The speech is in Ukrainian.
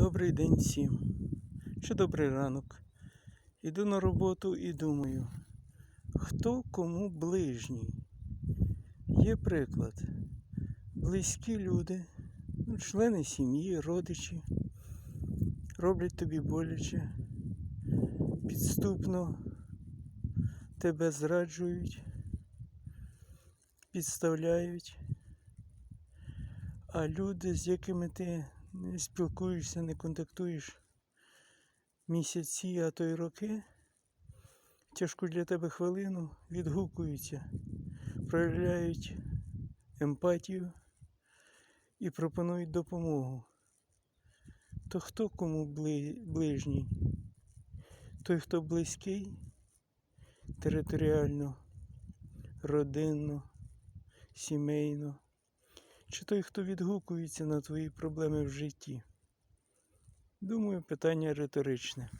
Добрий день всім. Чи добрий ранок. Іду на роботу і думаю, хто кому ближній. Є приклад. Близькі люди, ну, члени сім'ї, родичі, роблять тобі боляче, підступно тебе зраджують, підставляють. А люди, з якими ти не спілкуєшся, не контактуєш місяці, а то й роки, тяжку для тебе хвилину відгукуються, проявляють емпатію і пропонують допомогу. То хто кому ближній? Той, хто близький, територіально, родинно, сімейно чи той, хто відгукується на твої проблеми в житті? Думаю, питання риторичне.